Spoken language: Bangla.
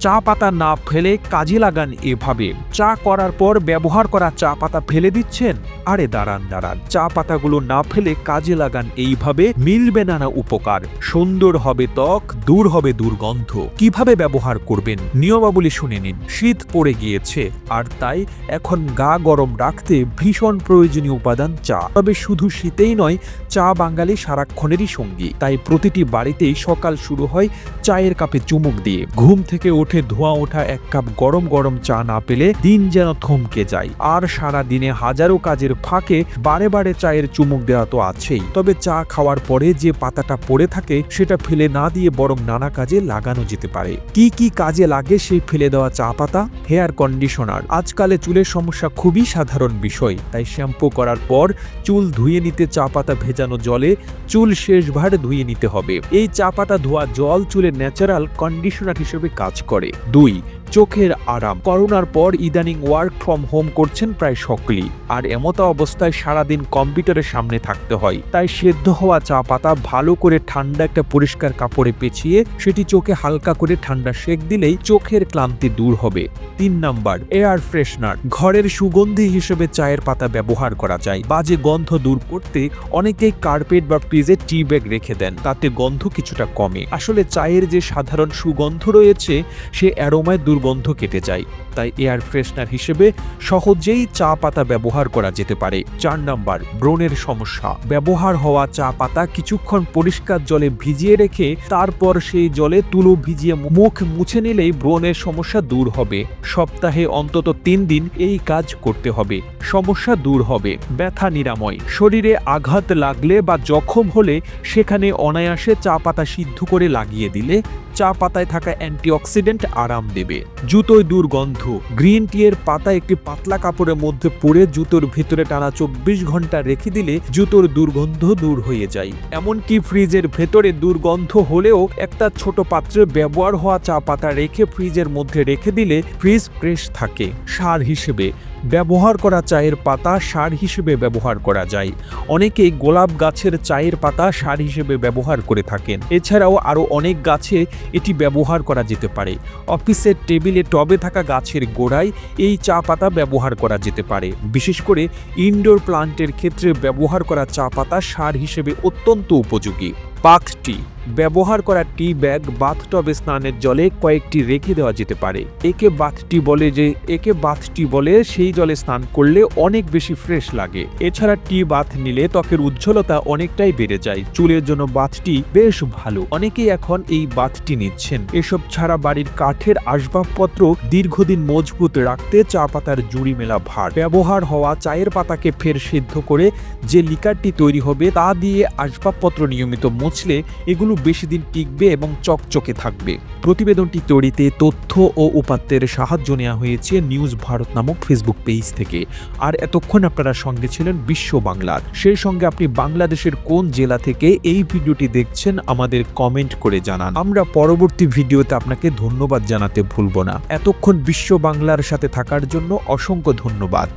চা পাতা না ফেলে কাজে লাগান এভাবে। চা করার পর ব্যবহার করা চা পাতা ফেলে দিচ্ছেন? আরে দাঁড়ান দাঁড়ান। চা পাতাগুলো না ফেলে কাজে লাগান এইভাবে মিলবে নানা উপকার। সুন্দর হবে ত্বক, দূর হবে দুর্গন্ধ। কীভাবে ব্যবহার করবেন? নিয়মাবলী শুনে নিন। শীত পড়ে গিয়েছে, আর তাই এখন গা গরম রাখতে ভীষণ প্রয়োজনীয় উপাদান চা। তবে শুধু শীতেই নয়, চা বাঙালি সারাক্ষণেরই সঙ্গী। তাই প্রতিটি বাড়িতেই সকাল শুরু হয় চায়ের কাপে চুমুক দিয়ে। ঘুম থেকে উঠে ধোঁয়া ওঠা এক কাপ গরম গরম চা না পেলে দিন যেন থমকে যায়। আর সারা দিনে হাজারো কাজের ফাঁকে বারে বারে চায়ের চুমুক দেওয়া তো আছেই। তবে চা খাওয়ার পরে যে পাতাটা পড়ে থাকে, সেটা ফেলে না দিয়ে বরং নানা কাজে লাগানো যেতে পারে। কি কি কাজে লাগে সেই ফেলে দেওয়া চা পাতা? Hair conditioner. আজকালে চুলের সমস্যা খুবই সাধারণ বিষয়। তাই শ্যাম্পু করার পর চুল ধুয়ে নিতে চা পাতা ভেজানো জলে চুল শেষবার ধুয়ে নিতে হবে। এই চা পাতা ধোয়া জল চুলের ন্যাচারাল কন্ডিশনার হিসেবে কাজ করে। দুই চোখের আরাম। করোনার পর ইদানিং ওয়ার্ক ফ্রম হোম করছেন প্রায় সকলেই। আর এমতো অবস্থায় সারাদিন কম্পিউটারের সামনে থাকতে হয়। তাই সেদ্ধ হওয়া চা পাতা ভালো করে ঠান্ডা একটা পরিষ্কার কাপড়ে পেঁচিয়ে সেটি চোখে হালকা করে ঠান্ডা সেক দিলেই চোখের ক্লান্তি দূর হবে। তিন নাম্বার এয়ার ফ্রেশনার ঘরের সুগন্ধি হিসেবে চায়ের পাতা ব্যবহার করা যায়। বাজে গন্ধ দূর করতে অনেকেই কার্পেট বা ফ্রিজে টি ব্যাগ রেখে দেন। তাতে গন্ধ কিছুটা কমে। আসলে চায়ের যে সাধারণ সুগন্ধ রয়েছে, সে অ্যারোমায় দুর্গন্ধ কেটে যায়। তাই এয়ার ফ্রেশনার হিসেবে সহজেই চা পাতা ব্যবহার করা যেতে পারে। চার নাম্বার, ব্রণের সমস্যা। ব্যবহার হওয়া চা পাতা কিছুক্ষণ পরিষ্কার জলে ভিজিয়ে রেখে তারপর সেই জলে তুলো ভিজিয়ে মুখ মুছে নিলেই ব্রণের সমস্যা দূর হবে। সপ্তাহে অন্তত তিন দিন এই কাজ করতে হবে। সমস্যা দূর হবে। ব্যথা নিরাময়। শরীরে আঘাত লাগলে বা জখম হলে সেখানে অনায়াসে চা পাতা সিদ্ধ করে লাগিয়ে দিলে চা পাতায় থাকা অ্যান্টিঅক্সিডেন্ট আরাম দেবে। জুতোয় দুর্গন্ধ। গ্রিন টি এর পাতা একটি পাতলা কাপড়ের মধ্যে পরে জুতোর ভিতরে টানা চব্বিশ ঘণ্টা রেখে দিলে জুতোর দুর্গন্ধ দূর হয়ে যায়। এমনকি ফ্রিজের ভেতরে দুর্গন্ধ হলেও একটা ছোট পাত্রে ব্যবহার হওয়া চা পাতা রেখে ফ্রিজের মধ্যে রেখে দিলে ফ্রিজ ফ্রেশ থাকে। সার হিসেবে ব্যবহার করা চায়ের পাতা সার হিসেবে ব্যবহার করা যায়। অনেকেই গোলাপ গাছের চায়ের পাতা সার হিসেবে ব্যবহার করে থাকেন। এছাড়াও আরও অনেক গাছে এটি ব্যবহার করা যেতে পারে। অফিসের টেবিলে টবে থাকা গাছের গোড়ায় এই চা পাতা ব্যবহার করা যেতে পারে। বিশেষ করে ইনডোর প্লান্টের ক্ষেত্রে ব্যবহার করা চা পাতা সার হিসেবে অত্যন্ত উপযোগী। পাক টি ব্যবহার করা টি ব্যাগ, বাথটবে স্নানের জলে কয়েকটি রেখে দেওয়া যেতে পারে। একে বাথটি বলে যে, একে বাথটি বলে সেই জলে স্নান করলে অনেক বেশি ফ্রেশ লাগে। এছাড়া টি বাথ নিলে ত্বকের উজ্জ্বলতা অনেকটাই বেড়ে যায়। চুলের জন্য বাথটি বেশ ভালো। অনেকেই এখন এই বাথটি নিচ্ছেন। এসব ছাড়া বাড়ির কাঠের আসবাবপত্র দীর্ঘদিন মজবুত রাখতে চা পাতার জুড়ি মেলা ভার। ব্যবহার হওয়া চায়ের পাতাকে ফের সিদ্ধ করে যে লিকারটি তৈরি হবে তা দিয়ে আসবাবপত্র নিয়মিত মুছলে এগুলো বেশি দিন টিকবে এবং চকচকে থাকবে। প্রতিবেদনটি তৈরিতে তথ্য ও উপাত্তের সাহায্য নেওয়া হয়েছে নিউজ ভারত নামক ফেসবুক পেজ থেকে। আর এতক্ষণ আপনারা সঙ্গে ছিলেন বিশ্ব বাংলার। সেই সঙ্গে আপনি বাংলাদেশের কোন জেলা থেকে এই ভিডিওটি দেখছেন আমাদের কমেন্ট করে জানান। আমরা পরবর্তী ভিডিওতে আপনাকে ধন্যবাদ জানাতে ভুলব না। এতক্ষণ বিশ্ব বাংলার সাথে থাকার জন্য অসংখ্য ধন্যবাদ।